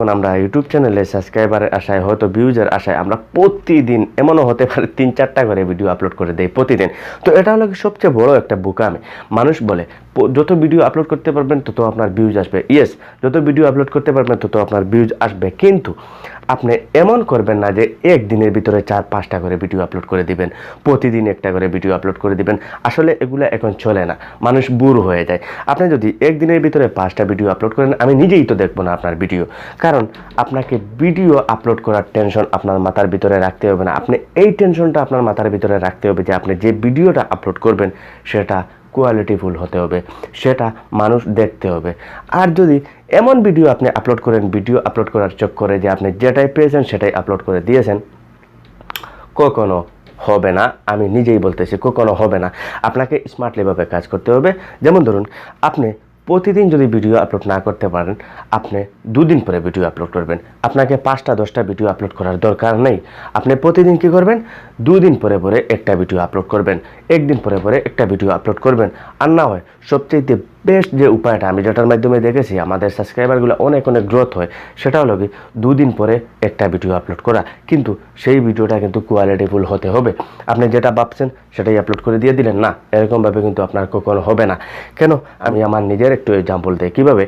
এখন আমরা ইউটিউব চ্যানেলে সাবস্ক্রাইবারের আশায় হয়তো ভিউজের আশায় আমরা প্রতিদিন এমনও হতে পারে তিন চারটা করে ভিডিও আপলোড করে দেয় প্রতিদিন। তো এটা হলো সবচেয়ে বড় একটা বোকামে। মানুষ বলে যত ভিডিও আপলোড করতে পারবেন তত আপনার ভিউজ আসবে। ইয়েস যত ভিডিও আপলোড করতে পারবেন তত আপনার ভিউজ আসবে। কিন্তু আপনি এমন করবেন না যে একদিনের ভিতরে চার, পাঁচটা করে ভিডিও আপলোড করে দিবেন, প্রতিদিন একটা করে ভিডিও আপলোড করে দিবেন। আসলে এগুলো এখন চলে না, মানুষ বুর হয়ে যায়। আপনি যদি একদিনের ভিতরে পাঁচটা ভিডিও আপলোড করেন, আমি নিজেই তো দেখব না আপনার ভিডিও কারণ আপনাকে ভিডিও আপলোড করার টেনশন আপনার মাথার ভিতরে রাখতে হবে না। আপনি এই টেনশনটা আপনার মাথার ভিতরে রাখতে হবে যে আপনি যে ভিডিওটা আপলোড করবেন, সেটা কোয়ালিটিফুল হতে হবে, সেটা মানুষ দেখতে হবে। আর যদি এমন ভিডিও আপনি আপলোড করেন ভিডিও আপলোড করার চক্করে যে আপনি যেটাই পেয়েছেন, সেটাই আপলোড করে দিয়েছেন, কখনো হবে না, আমি নিজেই বলতেছি, কখনো হবে না। আপনাকে স্মার্টলিভাবে কাজ করতে হবে। যেমন ধরুন, আপনি প্রতিদিন যদি ভিডিও আপলোড না করতে পারেন, আপনি দুদিন পরে ভিডিও আপলোড করবেন। আপনাকে পাঁচটা, দশটা ভিডিও আপলোড করার দরকার নেই। আপনি প্রতিদিন কি করবেন? দুদিন পরে পরে একটা ভিডিও আপলোড করবেন। একদিন পরে পরে একটা ভিডিও আপলোড করবেন। আর না হয় সবচেয়ে বেস্ট যে উপায়টা আমি যেটার মাধ্যমে দেখেছি, আমাদের সাবস্ক্রাইবারগুলো অনেক অনেক গ্রোথ হয়, সেটা হলো কি, দুদিন পরে একটা ভিডিও আপলোড করা। কিন্তু সেই ভিডিওটা কিন্তু কোয়ালিটিফুল হতে হবে। আপনি যেটা ভাবছেন, সেটাই আপলোড করে দিয়ে দিলেন। না, এরকমভাবে কিন্তু আপনার কখনো হবে না। কেন? আমি আমার নিজের একটু এক্সাম্পল দিই। কীভাবে?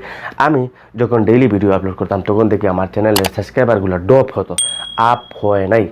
আমি যখন ডেইলি ভিডিও আপলোড করতাম, তখন দেখি আমার চ্যানেলের সাবস্ক্রাইবারগুলো ড্রপ হতো। আপ হয় নাই।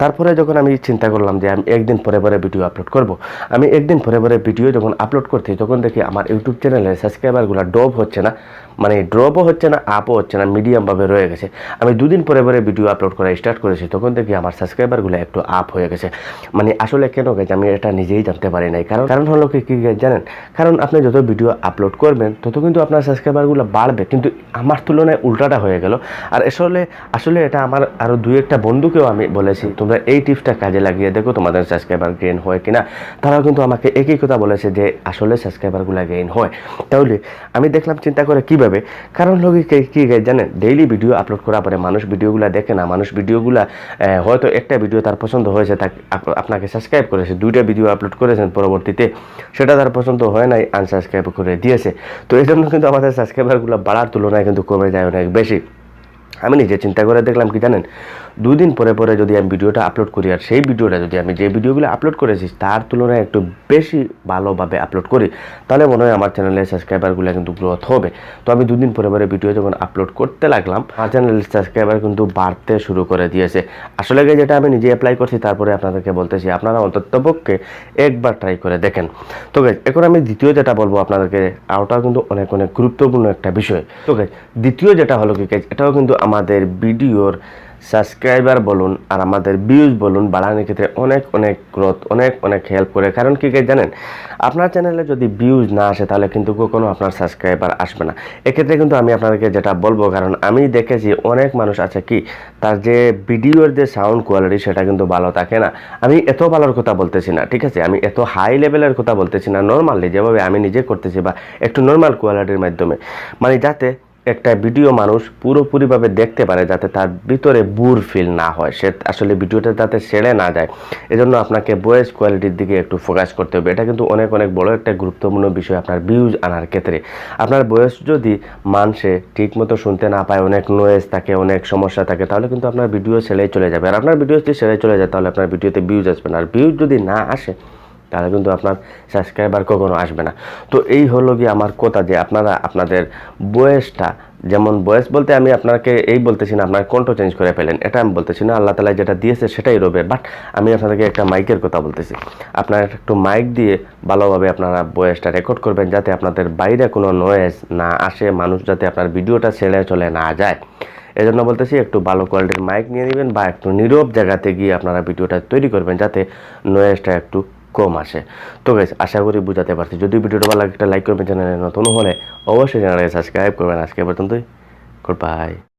তারপরে যখন আমি চিন্তা করলাম যে আমি একদিন পরে পরে ভিডিও আপলোড করব, আমি একদিন পরে পরে ভিডিও যখন আপলোড করছি, তখন দেখি আমার ইউটিউব চ্যানেলে সাবস্ক্রাইবারগুলো ডব হচ্ছে না। মানে ড্রপও হচ্ছে না আপও হচ্ছে না মিডিয়ামভাবে রয়ে গেছে। আমি দুদিন পরে পরে ভিডিও আপলোড করা স্টার্ট করেছি, তখন দেখি আমার সাবস্ক্রাইবারগুলো একটু আপ হয়ে গেছে। মানে আসলে কেন গেছে আমি এটা নিজেই জানতে পারি নাই। কারণ কারণ হলো কি, কী জানেন? কারণ আপনি যত ভিডিও আপলোড করবেন, তত কিন্তু আপনার সাবস্ক্রাইবারগুলো বাড়বে। কিন্তু আমার তুলনায় উল্টাটা হয়ে গেল। আর আসলে আসলে এটা আমার আরও দুই একটা বন্ধুকেও আমি বলেছি, তোমরা এই টিপসটা কাজে লাগিয়ে দেখো তোমাদের সাবস্ক্রাইবার গেইন হয় কিনা? তারাও কিন্তু আমাকে একই কথা বলেছে যে, আসলে সাবস্ক্রাইবারগুলো গেইন হয়। তাহলে আমি দেখলাম চিন্তা করে কীভাবে? কারণ লোক কি জানেন ডেইলি ভিডিও আপলোড করার পরে মানুষ ভিডিওগুলো দেখে না, মানুষ ভিডিওগুলো হয়তো একটা ভিডিও তার পছন্দ হয়েছে, তাকে আপনাকে সাবস্ক্রাইব করেছে, দুইটা ভিডিও আপলোড করেছেন পরবর্তীতে, সেটা তার পছন্দ হয় নাই আনসাবস্ক্রাইব করে দিয়েছে। তো এই জন্য কিন্তু আমাদের সাবস্ক্রাইবারগুলো বাড়ার তুলনায় কিন্তু কমে যায় অনেক বেশি। আমি নিজে চিন্তা করে দেখলাম কি জানেন? দুদিন পরে পরে যদি আমি ভিডিওটা আপলোড করি আর সেই ভিডিওটা যদি আমি যে ভিডিওগুলো আপলোড করেছি তার তুলনায় একটু বেশি ভালোভাবে আপলোড করি তাহলে মনে হয় আমার চ্যানেলের সাবস্ক্রাইবারগুলো কিন্তু গ্রোথ হবে। তো আমি দুদিন পরে পরে ভিডিও যখন আপলোড করতে লাগলাম আমার চ্যানেলের সাবস্ক্রাইবার কিন্তু বাড়তে শুরু করে দিয়েছে। আসলে যেটা আমি নিজে অ্যাপ্লাই করছি তারপরে আপনাদেরকে বলতেছি আপনারা অন্ততপক্ষে একবার ট্রাই করে দেখেন। তো guys, এখন আমি দ্বিতীয় যেটা বলব আপনাদেরকে ওটাও কিন্তু অনেক অনেক গুরুত্বপূর্ণ একটা বিষয়। তো guys, দ্বিতীয় যেটা হলো কি guys, এটাও কিন্তু আমাদের ভিডিওর সাবস্ক্রাইবার বলুন আর আমাদের ভিউজ বলুন বাড়ানোর ক্ষেত্রে অনেক অনেক গ্রোথ অনেক অনেক হেল্প করে। কারণ কী guys জানেন? আপনার চ্যানেলে যদি ভিউজ না আসে তাহলে কিন্তু কখনো আপনার সাবস্ক্রাইবার আসবে না। এক্ষেত্রে কিন্তু আমি আপনাদেরকে যেটা বলব, কারণ আমি দেখেছি অনেক মানুষ আছে কি, তার যে ভিডিওর যে সাউন্ড কোয়ালিটি সেটা কিন্তু ভালো থাকে না। আমি এত ভালোর কথা বলতেছি না, ঠিক আছে? আমি এত হাই লেভেলের কথা বলতেছি না। নর্মালি যেভাবে আমি নিজে করতেছি বা একটু নর্মাল কোয়ালিটির মাধ্যমে। মানে যাতে একটা ভিডিও মানুষ পুরোপুরিভাবে দেখতে পারে যাতে তার ভিতরে বুর ফিল না হয়। সে আসলে ভিডিওটা যাতে সেরে না যায়। এজন্য আপনাকে ভয়েস কোয়ালিটির দিকে একটু ফোকাস করতে হবে। এটা কিন্তু অনেক অনেক বড় একটা গুরুত্বপূর্ণ বিষয় আপনার ভিউজ আনার ক্ষেত্রে। আপনার বয়স যদি মানুষে ঠিকমতো শুনতে না পায়, অনেক নয়েজ থাকে, অনেক সমস্যা থাকে, তাহলে কিন্তু আপনার ভিডিও সেলাই চলে যাবে। আর আপনার ভিডিও যদি সেরে চলে যায়, তাহলে আপনার ভিডিওতে ভিউজ আসবে না। আর ভিউজ যদি না আসে তাহলে কিন্তু আপনার সাবস্ক্রাইবার কখনো আসবে না। তো এই হলো গিয়ে আমার কথা যে আপনারা আপনাদের বয়সটা, যেমন বয়স বলতে আমি আপনাকে এই বলতেছি না, আপনার কণ্ঠ চেঞ্জ করে ফেলেন, এটা আমি বলতেছি না, আল্লাহ তালা যেটা দিয়েছে সেটাই রবে বাট আমি আপনাদেরকে একটা মাইকের কথা বলতেছি। আপনারা একটু মাইক দিয়ে ভালোভাবে আপনারা বয়সটা রেকর্ড করবেন যাতে আপনাদের বাইরে কোনো নয়েজ না আসে, মানুষ যাতে আপনার ভিডিওটা ছেড়ে চলে না যায়। এজন্য বলতেছি একটু ভালো কোয়ালিটির মাইক নিয়ে নেবেন বা একটু নীরব জায়গাতে গিয়ে আপনারা ভিডিওটা তৈরি করবেন যাতে নয়েজটা একটু কম আসে। তো গেছে আশা করি বুঝাতে পারছি। যদি ভিডিওটা ভালো লাগে, একটা লাইক করবেন, চ্যানেলে নতুন হলে অবশ্যই চ্যানেলকে সাবস্ক্রাইব করবেন। আজকে পর্যন্তই। Good bye